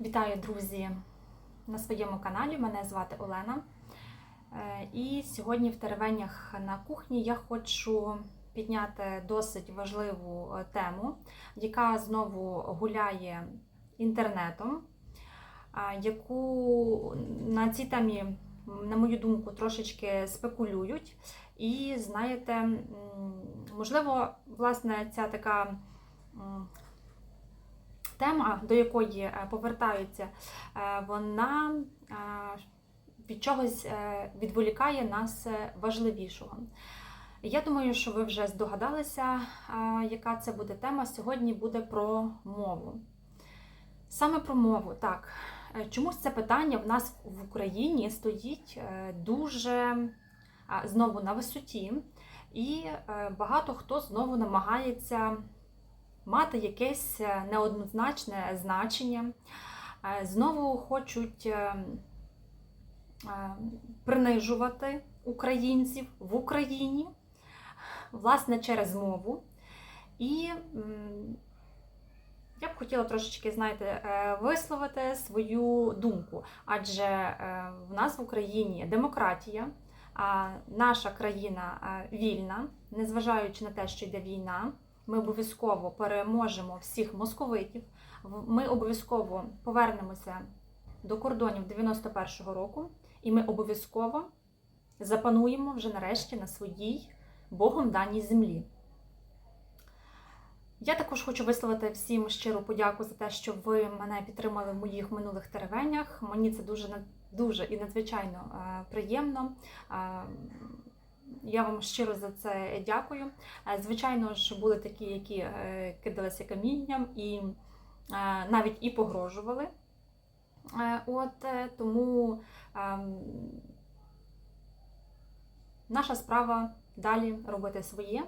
Вітаю, друзі, на своєму каналі. Мене звати Олена. Е, І сьогодні в теревенях на кухні я хочу підняти досить важливу е, тему, яка знову гуляє інтернетом, яку на цій темі, на мою думку, трошечки спекулюють. І знаєте, можливо, власне, ця така. Тема, до якої е, повертаються, е, вона е, від чогось відволікає нас важливішого. Я думаю, що ви вже здогадалися, яка це буде тема. Сьогодні буде про мову. Саме про мову, так. Чомусь це питання в нас в Україні стоїть дуже знову на висоті, і багато хто знову намагається мати якесь е, неоднозначне значення. Е, Знову хочуть е, принижувати українців в Україні, власне, через мову. І я б хотіла трошечки, знаєте, висловити свою думку, адже в нас в Україні демократія, наша країна вільна, незважаючи на те, що йде війна. Ми обов'язково переможемо всіх московитів. Ми обов'язково повернемося до кордонів 91-го року, і ми обов'язково запануємо вже нарешті на своїй Богом даній землі. Я також хочу висловити всім щиру подяку за те, що ви мене підтримали в моїх минулих теревенях. Мені це дуже дуже і надзвичайно е, приємно. Я вам щиро за це дякую. Е, Звичайно ж, були такі, які е, кидалися камінням і е, навіть і погрожували. От тому ем, наша справа далі робити своє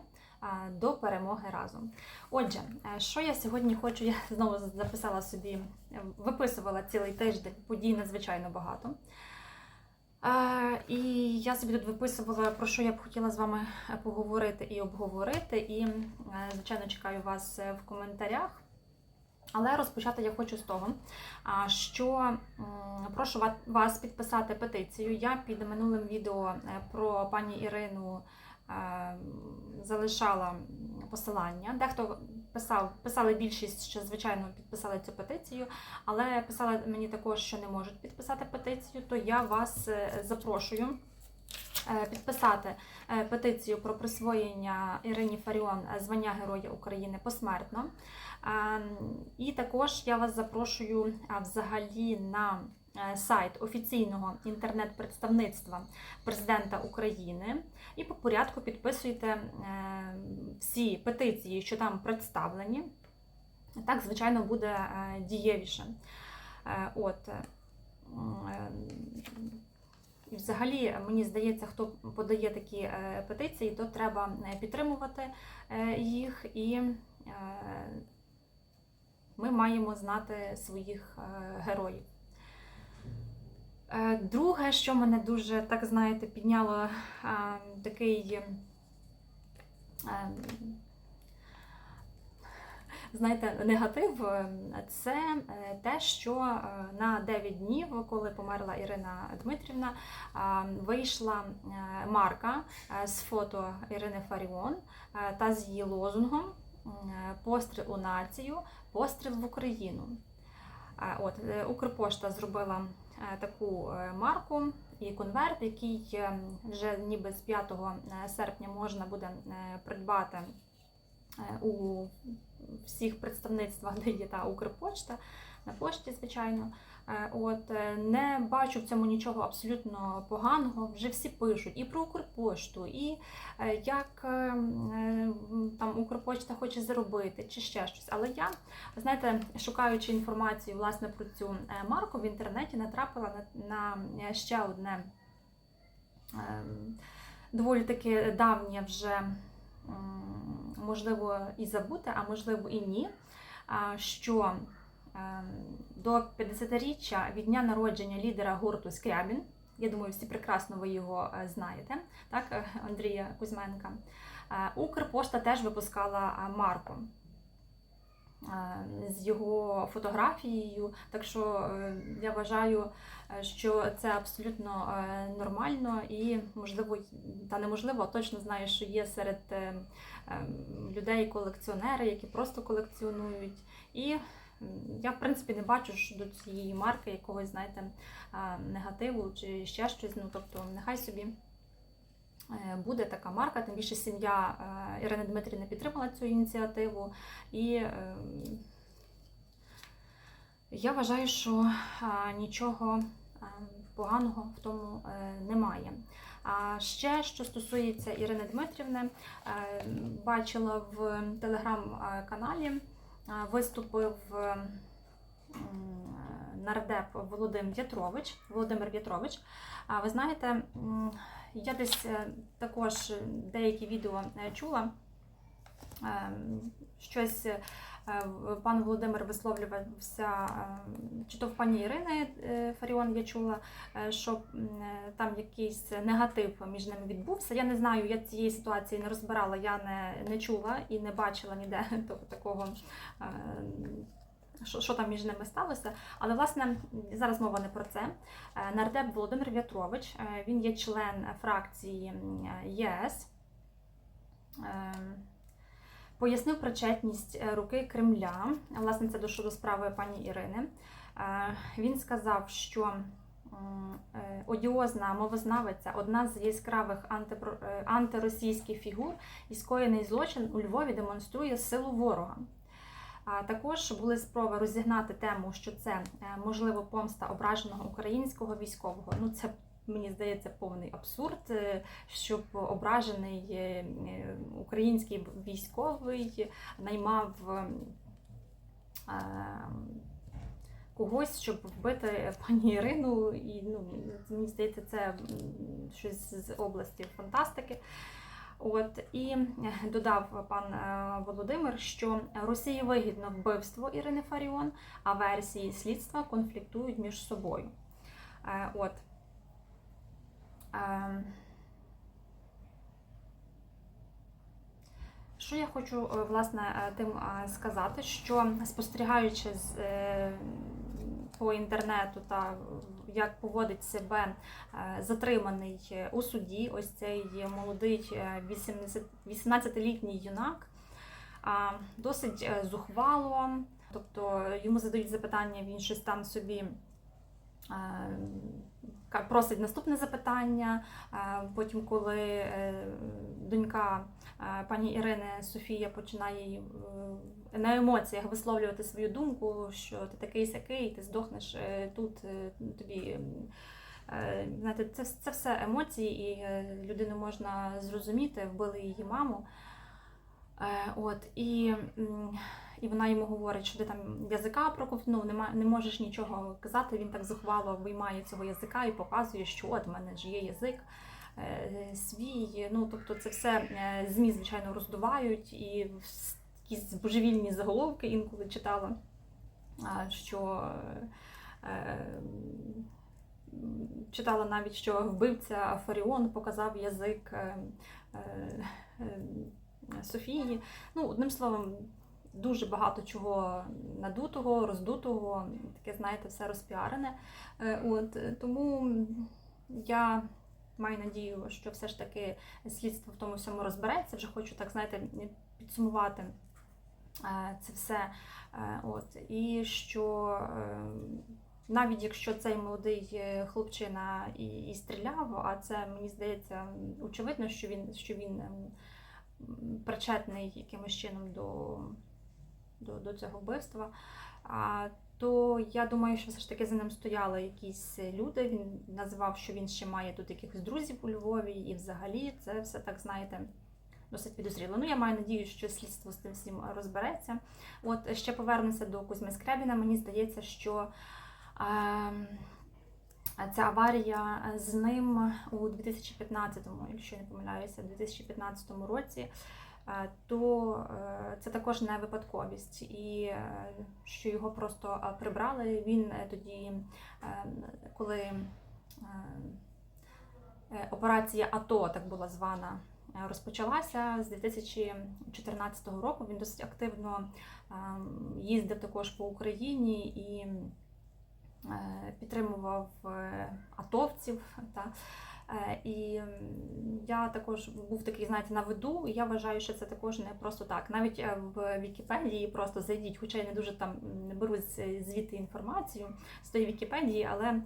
до перемоги разом. Отже, що я сьогодні хочу, я знову записала собі, виписувала цілий тиждень, подій надзвичайно багато. І я собі тут виписувала, про що я б хотіла з вами е, поговорити і обговорити. І, е, звичайно, чекаю вас е, в коментарях. Але розпочати я хочу з того, що прошу вас підписати петицію. Я під минулим відео про пані Ірину залишала посилання. Дехто писав, писали більшість, що звичайно підписали цю петицію, але писали мені також, що не можуть підписати петицію, то я вас е, запрошую. е, Підписати е, петицію про присвоєння Ірині Фаріон е, звання Героя України посмертно. Е, І також я вас запрошую взагалі на е, сайт офіційного інтернет-представництва президента України і по порядку підписуйте е, всі петиції, що там представлені. Так, звичайно, буде е, дієвіше. Е, От. е, і Взагалі, мені здається, хто подає такі е, петиції, то треба е, підтримувати е, їх і е, ми маємо знати своїх е, героїв. Е, Друге, що мене дуже, так знаєте, підняло е, такий. е, Знаєте, негатив це те, що на 9 днів, коли померла Ірина Дмитрівна, вийшла марка з фото Ірини Фаріон та з її лозунгом Постріл у націю, постріл в Україну. От Укрпошта зробила таку е, марку і конверт, який е, вже ніби з 5 серпня можна буде е, придбати е, у всіх представництвах, де є та Укрпочта, на пошті, звичайно. Е, От е, не бачу в цьому нічого абсолютно поганого. Вже всі пишуть і про Укрпошту, і е, як там Укрпошта хоче заробити, чи ще щось. Але я, знаєте, шукаючи інформацію власне про цю марку в інтернеті, натрапила на, ще одне доволі таки давнє вже можливо і забути, а можливо і ні. Що до 50-річчя від дня народження лідера гурту Скрябін, я думаю, всі прекрасно ви його е, знаєте, так, е, Андрія Кузьменка, е, Укрпошта теж випускала марку. з його фотографією. Так що я вважаю, що це абсолютно нормально і можливо, та неможливо, а точно знаю, що є серед е, е, людей колекціонери, які просто колекціонують. І я, в принципі, не бачу що до цієї марки якогось, знаєте, негативу чи ще щось. Ну, тобто, нехай собі е, буде така марка, тим більше сім'я е, Ірини Дмитрівни підтримала цю ініціативу. І е, я вважаю, що нічого поганого в тому немає. А ще що стосується Ірини Дмитрівни, бачила в телеграм-каналі виступив е, нардеп Володимир В'ятрович. Володимир В'ятрович. Ви знаєте, я десь е, також деякі відео е, чула. Е, Щось е, пан Володимир висловлювався, е, чи то в пані Ірини е, Фаріон я чула, е, що там якийсь негатив між ними відбувся. Я не знаю, я цієї ситуації не розбирала, я не, не чула і не бачила ніде такого. Що, що там між ними сталося, але власне зараз мова не про це. Нардеп Володимир В'ятрович, він є член фракції ЄС. Пояснив причетність е, руки Кремля. Власне, це щодо справи пані Ірини. Е, Він сказав, що е, одіозна мовознавиця одна з яскравих антиросійських фігур, і скоєний злочин у Львові демонструє силу ворога. Також були спроби розігнати тему, що це можливо помста ображеного українського військового. Ну це мені здається повний абсурд, е, щоб ображений е, е, український військовий наймав когось, щоб вбити пані Ірину. І ну мені здається, це щось з області фантастики. От і додав пан Володимир, що Росії вигідно вбивство Ірини Фаріон, а версії слідства конфліктують між собою. От. Е, Що я хочу е, власне е, тим е, сказати, що спостерігаючи з, по інтернету та як поводить себе затриманий у суді, ось цей молодий е, 80 18-літній юнак, досить зухвало, тобто йому задають запитання, він щось там собі. Просить наступне запитання. Потім, коли е, донька пані Ірини Софія починає е, на емоціях висловлювати свою думку, що ти такий сякий, ти здохнеш е, тут, тобі. Знаєте, це, це все емоції, і людину можна зрозуміти, вбили її маму. От, і, і вона йому говорить, що ти там язика проковтнув, нема, не можеш нічого казати. Він так зухвало виймає цього язика і показує, що от в мене ж є язик е, свій. Ну, тобто це все е, ЗМІ, звичайно, роздувають, і якісь божевільні заголовки інколи читала, що е, читала навіть, що вбивця Фаріон показав язик Софії. Ну, одним словом, дуже багато чого надутого, роздутого, таке, знаєте, все розпіарене. Е, От, е, тому я маю надію, що все ж таки слідство в тому всьому розбереться. Вже хочу так, знаєте, підсумувати е, це все. От, і що навіть якщо цей молодий хлопчина і, і стріляв, а це мені здається очевидно, що він, що він ем, причетний якимось чином до, до, до цього вбивства. А, то я думаю, що все ж таки за ним стояли якісь люди. Він називав, що він ще має тут якихось друзів у Львові, і взагалі це все так, знаєте, досить підозріло. Ну, я маю надію, що слідство з тим всім розбереться. От ще повернуся до Кузьми Скрябіна. Мені здається, що ем, ця аварія з ним у 2015-му, якщо я не помиляюся, у 2015 році. То е, це також не випадковість, і е, що його просто е, прибрали. Він тоді, коли операція АТО так була звана, розпочалася з 2014 року. Він досить активно їздив також по Україні і підтримував атовців. Та. Е, І я також був такий, знаєте, на виду, і я вважаю, що це також не просто так. Навіть е, в Вікіпедії просто зайдіть, хоча я не дуже там не беру звідти інформацію з тої Вікіпедії, але е,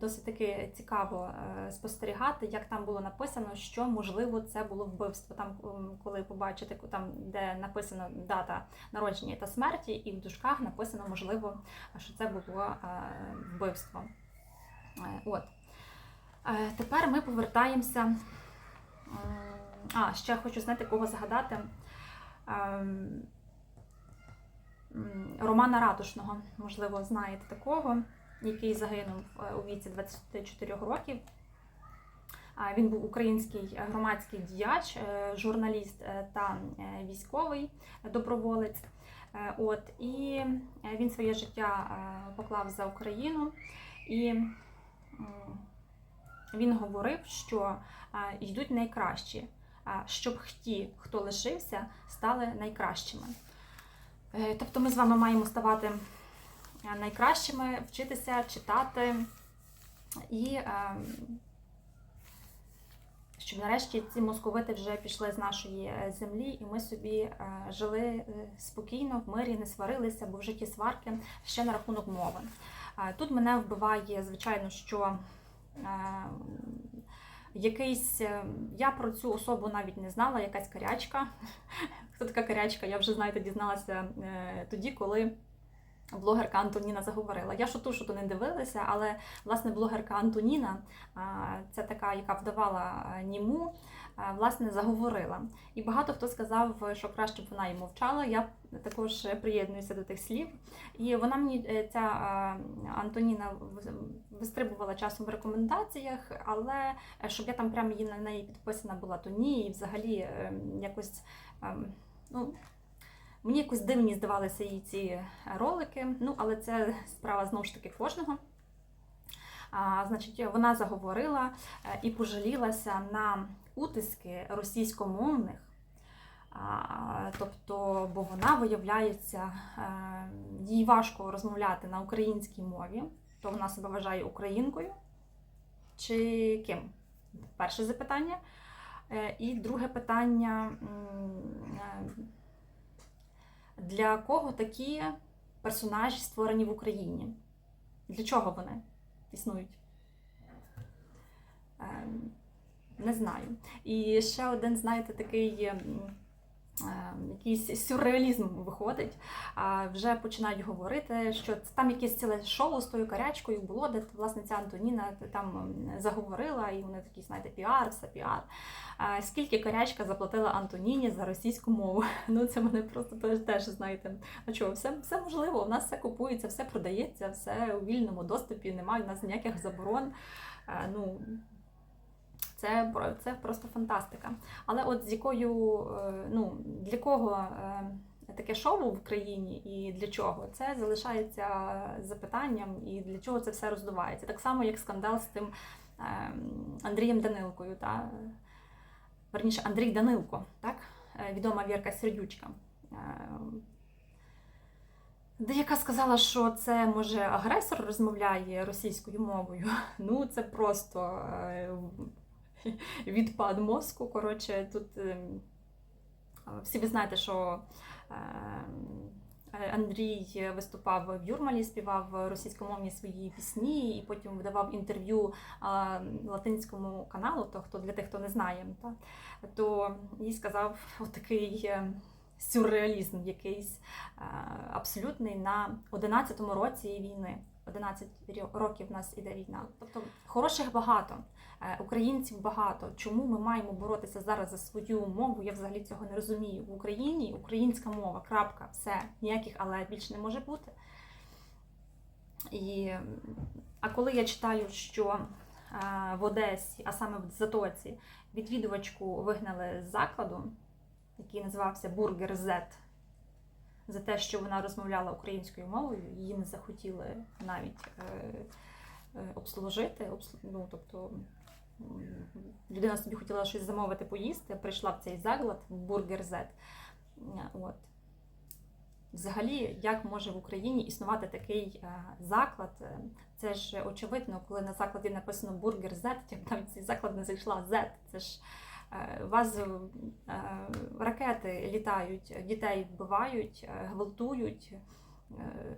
досить таки цікаво е, спостерігати, як там було написано, що можливо це було вбивство. Там, коли побачите, там де написано дата народження та смерті, і в дужках написано, можливо, що це було е, вбивство. Е, От. Е, Тепер ми повертаємося. А, ще хочу знаєте, кого згадати. Ем, Романа Ратушного, можливо, знаєте такого, який загинув е, у віці 24 років. Він був український громадський діяч, е, журналіст та військовий доброволець. От, і він своє життя поклав за Україну. І він говорив, що е, йдуть найкращі, щоб ті, хто лишився, стали найкращими. Е, Тобто ми з вами маємо ставати е, найкращими, вчитися, читати і е, щоб нарешті ці московити вже пішли з нашої е, землі, і ми собі е, жили е, спокійно, в мирі, не сварилися, бо в житті сварки ще на рахунок мови. Е, Тут мене вбиває, звичайно, що е, якийсь. е, Я про цю особу навіть не знала, якась карячка. Хто така карячка? Я вже знаєте, дізналася е, тоді, коли. Блогерка Антоніна заговорила. Я шоту, то не дивилася, але власне блогерка Антоніна, це така, яка вдавала а, німу, власне заговорила. І багато хто сказав, що краще б вона і мовчала. Я також приєднуюся до тих слів. І вона мені е, ця Антоніна вистрибувала часом в рекомендаціях, але е, щоб я там прямо її на неї підписана була, то ні, і взагалі е, якось. ем, Ну, Мені якось дивні здавалися їй ці ролики, ну але це справа знову ж таки кожного. А, значить, вона заговорила е, і пожалілася на утиски російськомовних. А, тобто, бо вона виявляється, е, їй важко розмовляти на українській мові, то вона себе вважає українкою чи ким? Перше запитання. Е, І друге питання. Для кого такі персонажі створені в Україні? Для чого вони існують? Ем, Не знаю. І ще один, знаєте, такий якийсь сюрреалізм виходить. А Вже починають говорити, що там якесь ціле шоу з тою карячкою було, де власне ця Антоніна там заговорила, і вони такі, знаєте, піар, все піар. А Скільки карячка заплатила Антоніні за російську мову? Ну це мене просто теж, теж знаєте. А чого, все, все можливо, у нас все купується, все продається, все у вільному доступі, немає у нас ніяких заборон. Е, Ну, це, це просто фантастика. Але от з якою, е, ну, для кого е, таке шоу в Україні і для чого? Це залишається запитанням, і для чого це все роздувається. Так само, як скандал з тим е, Андрієм Данилкою. Та? Верніше, Андрій Данилко, так? Відома Вірка Сердючка. Деяка сказала, що це може агресор розмовляє російською мовою. Ну, це просто відпад мозку. Коротше, тут е, всі ви знаєте, що е, Андрій виступав в Юрмалі, співав російськомовні свої пісні, і потім видавав інтерв'ю латинському каналу. То хто для тих, хто не знає, та, то їй сказав отакий е, сюрреалізм якийсь е, абсолютний на 11-му році війни. 11 років в нас іде війна. Тобто хороших багато, е, українців багато. Чому ми маємо боротися зараз за свою мову? Я взагалі цього не розумію. В Україні українська мова, крапка, все, ніяких але більше не може бути. І, а коли я читаю, що е, в Одесі, а саме в Затоці, відвідувачку вигнали з закладу, який називався Бургер Z, за те, що вона розмовляла українською мовою, її не захотіли навіть е, е, обслужити. обслу- ну, тобто, людина собі хотіла щось замовити поїсти, прийшла в цей заклад, бургер Z. От. Взагалі, як може в Україні існувати такий е, заклад? Це ж очевидно, коли на закладі написано бургер Z, як навіть цей заклад не зайшла Z. Це ж вас е, ракети літають, дітей вбивають, е, гвалтують. е,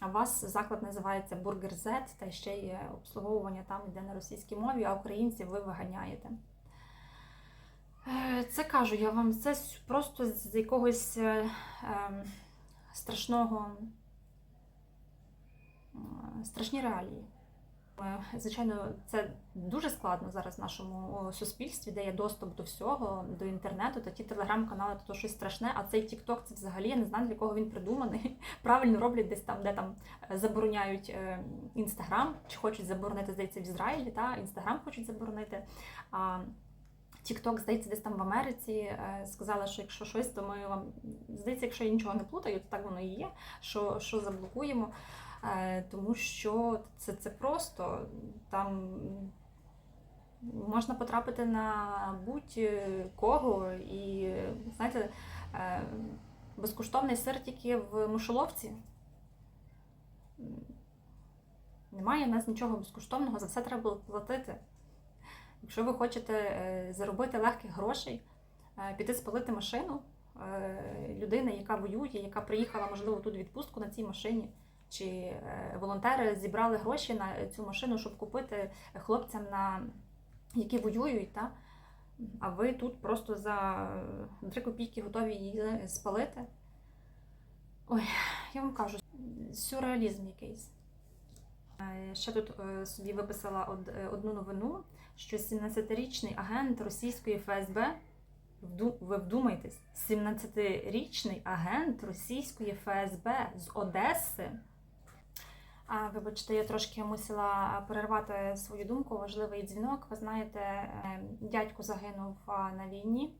А вас заклад називається Бургер Z, та ще є обслуговування там йде на російській мові, а українців ви виганяєте. Е, Це кажу я вам, це просто з якогось е, ем, страшного, е, страшні реалії. Е, Звичайно, це дуже складно зараз в нашому суспільстві, де є доступ до всього, до інтернету, та ті телеграм-канали, то щось страшне, а цей TikTok це взагалі я не знаю, для кого він придуманий. Правильно роблять десь там, де там е, забороняють інстаграм, чи хочуть заборонити, здається, в Ізраїлі, та інстаграм хочуть заборонити. А TikTok, здається, десь там в Америці е, сказала, що якщо щось, то ми вам здається, якщо я нічого не плутаю, то так воно і є, що, що заблокуємо. Е, Тому що це, це просто там можна потрапити на будь-кого і, знаєте, е, безкоштовний сир тільки в мишоловці. Немає в нас нічого безкоштовного, за все треба платити. Якщо ви хочете е, заробити легких грошей, піти спалити машину людини, яка воює, яка приїхала, можливо, тут відпустку на цій машині, чи е, волонтери зібрали гроші на цю машину, щоб купити хлопцям, на, які воюють, та? а ви тут просто за 3 копійки готові її спалити. Ой, я вам кажу, сюрреалізм якийсь. Е, Ще тут е, собі виписала одну новину, що 17-річний агент російської ФСБ, ви вдумайтесь, 17-річний агент російської ФСБ з Одеси. А, вибачте, я трошки мусила перервати свою думку. Важливий дзвінок. Ви знаєте, е, дядько загинув на війні.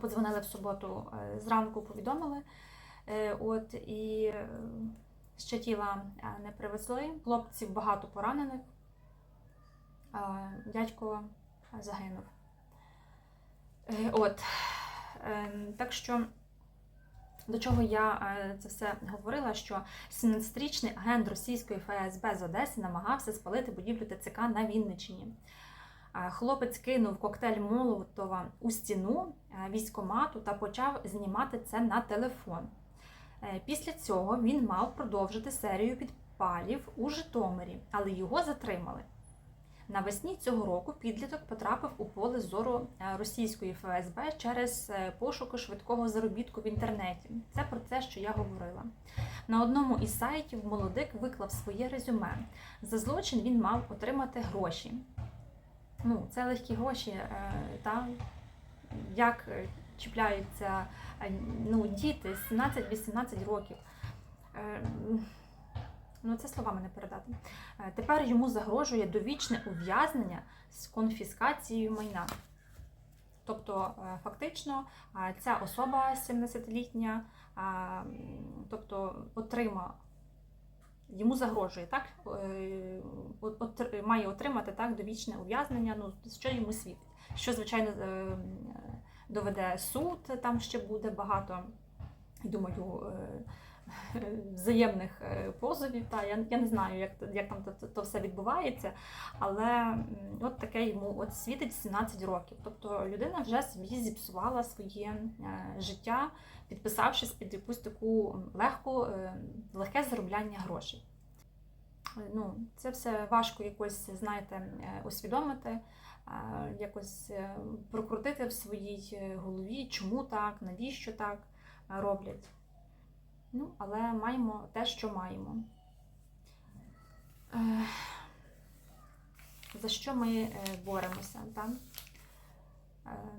Подзвонили в суботу е, зранку, повідомили. Е, От і ще тіла не привезли. Хлопців багато поранених. Дядько загинув. От. Е, Так що, до чого я е, це все говорила, що 17-річний агент російської ФСБ з Одеси намагався спалити будівлю ТЦК на Вінниччині. Е, Хлопець кинув коктейль Молотова у стіну е, військомату та почав знімати це на телефон. Після цього він мав продовжити серію підпалів у Житомирі, але його затримали. Навесні цього року підліток потрапив у поле зору е, російської ФСБ через е, пошуки швидкого заробітку в інтернеті. Це про те, що я говорила. На одному із сайтів молодик виклав своє резюме. За злочин він мав отримати гроші. Ну, це легкі гроші, е, та як чіпляються ну, діти з 17-18 років. Ну, це словами не передати. Е, Тепер йому загрожує довічне ув'язнення з конфіскацією майна. Тобто, е, фактично, е, ця особа 17-літня, е, тобто отрима, йому загрожує, так? Має отримати так, довічне ув'язнення, ну, що йому світить. Що, звичайно, доведе суд, там ще буде багато, думаю, взаємних е, позовів. Та я, я не знаю, як, як там то, то все відбувається, але от таке йому от світить 17 років. Тобто людина вже собі зіпсувала своє е, життя, підписавшись під якусь таку легку, е, легке заробляння грошей. Ну, це все важко якось, знаєте, усвідомити, якось прокрутити в своїй голові, чому так, навіщо так роблять. Ну, але маємо те, що маємо. Е, За що ми е, боремося? Так? Е,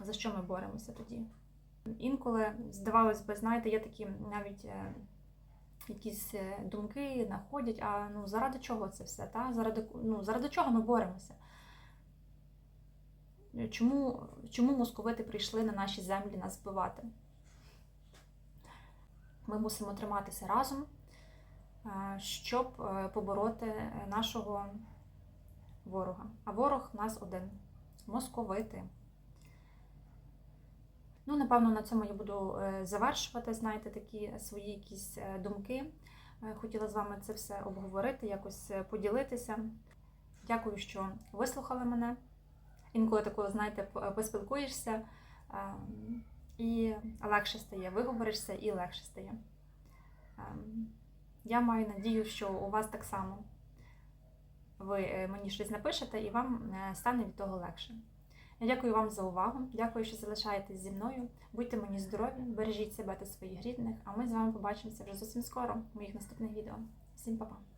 За що ми боремося тоді? Інколи, здавалось би, знаєте, є такі навіть якісь думки находять, а ну, заради чого це все? Та? Заради, ну, заради чого ми боремося? Чому, чому московити прийшли на наші землі нас вбивати? Ми мусимо триматися разом, е, щоб е, побороти нашого ворога. А ворог в нас один московити. Ну, напевно, на цьому я буду е, завершувати, знаєте, такі свої якісь думки. Хотіла з вами це все обговорити, якось поділитися. Дякую, що вислухали мене. Інколи такого, знаєте, поспілкуєшся ем, і легше стає, виговоришся і легше стає. Ем, Я маю надію, що у вас так само ви е, мені щось напишете і вам е, стане від того легше. Я дякую вам за увагу. Дякую, що залишаєтесь зі мною. Будьте мені здорові, бережіть себе та своїх рідних. А ми з вами побачимося вже зовсім скоро в моїх наступних відео. Всім па-па!